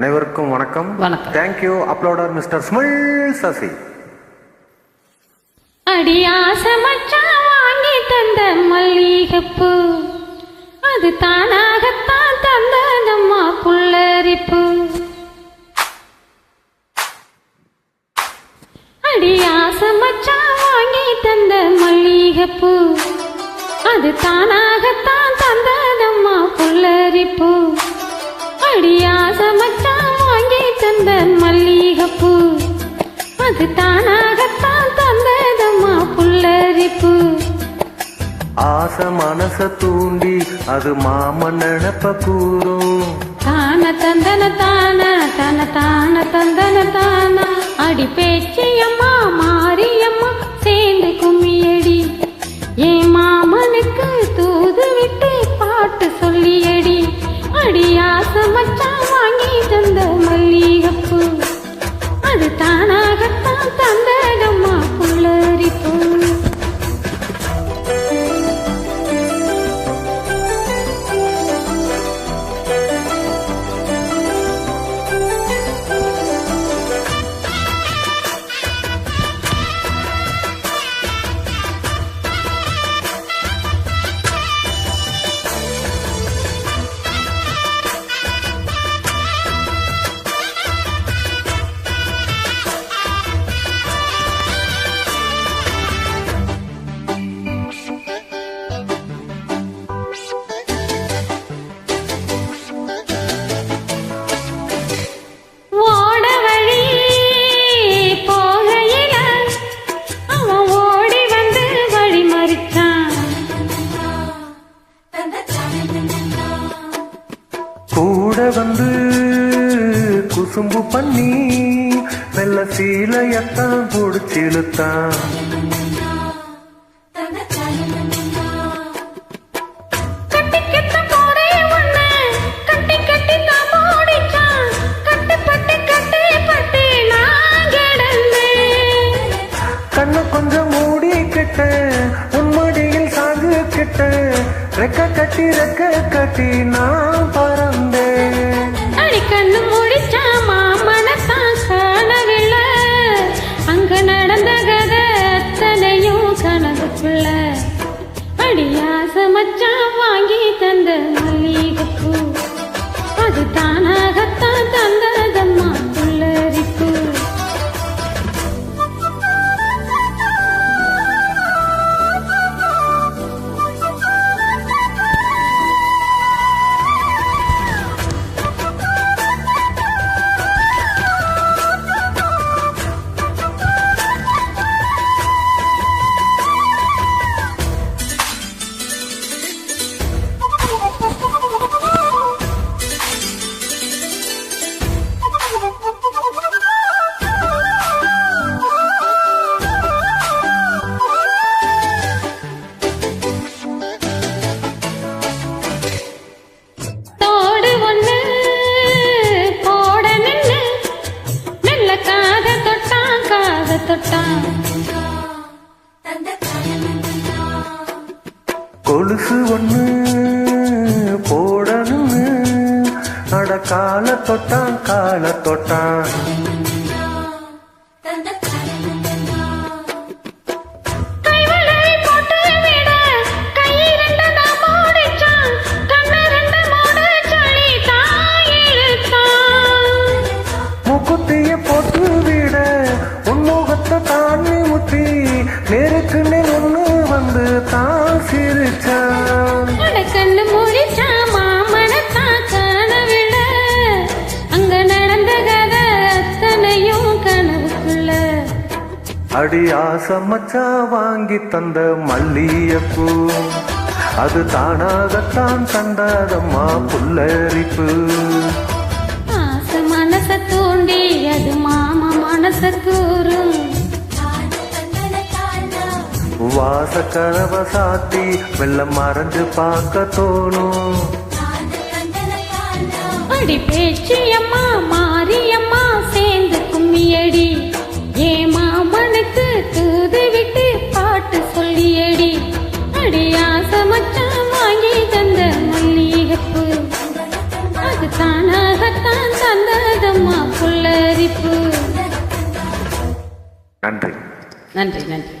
அனைவருக்கும் வணக்கம். வணக்கம். தேங்க்யூ அப்லோடர் மிஸ்டர் ஸ்மில் சசி அடியாச மச்சான் வாங்கி தந்த மல்லிகைப்பூ. அது தானாகத்தான் தந்ததம்மா புல்லரிப்பு. அடியாச மச்சான் வாங்கி தந்த மல்லிகைப்பூ. அது தானாகத்தான் தந்ததம்மா புல்லரிப்பு. அடியாச மச்சான் வாங்கி தந்த மல்லிகைப்பூ. அது தானாகத்தான் தந்ததம்மா புல்லரிப்பு. ஆசை மனச தூண்டி அது மாமன் நினப்ப கூறும். தான தந்தன தான தன தான தந்தன தான. அடி பேச்சியம்மா அடி வாங்கி தந்த மல்லிகைப்பூ. அது தானாகத்தான் தந்ததம்மா கூட வந்து குசும்பு பண்ணி மெல்ல சீலையத்தான் புடிச்சிழுத்தான் கட்டிக்கிட்ட கட்டி கொஞ்சம் மூடி கிட்ட உன்மடியில் கிட்ட ரெக்க கட்டி ரெக்க கட்டி நான் பறந்தேன் அடி கண்ணு முடிச்சா மாமனத்தான் காணவில்லை அங்க நடந்த கதை அத்தனையும் கனவுக்குள்ள. அடியாச மச்சான் வாங்கி தந்த மல்லிகைப்பூ. அது தானாக கொலுசு ஒண்ணு போடணும்னு. அட கால தொட்டான் கால தொட்டான் அடி ஆசமச்சா வாங்கி தந்த மல்லியப்பூ. அது தானாகத்தான் தந்ததம்மா புல்லரிப்பு. மனச தூண்டி அது மாமா மனச கூறும். வாச கதவ சாத்தி மெல்ல மறைஞ்சு பார்க்க தோணும். அடி பேச்சியம்மா மாரியம்மா சேர்ந்து கும்மியடி. ஏ மாமனுக்கு தூது விட்டு பாட்டு சொல்லியடி. அடியாச மச்சான் வாங்கி தந்த மல்லிகைப்பு. அது தானாகத்தான் தந்ததம்மா புல்லரிப்பு. நன்றி. நன்றி நன்றி.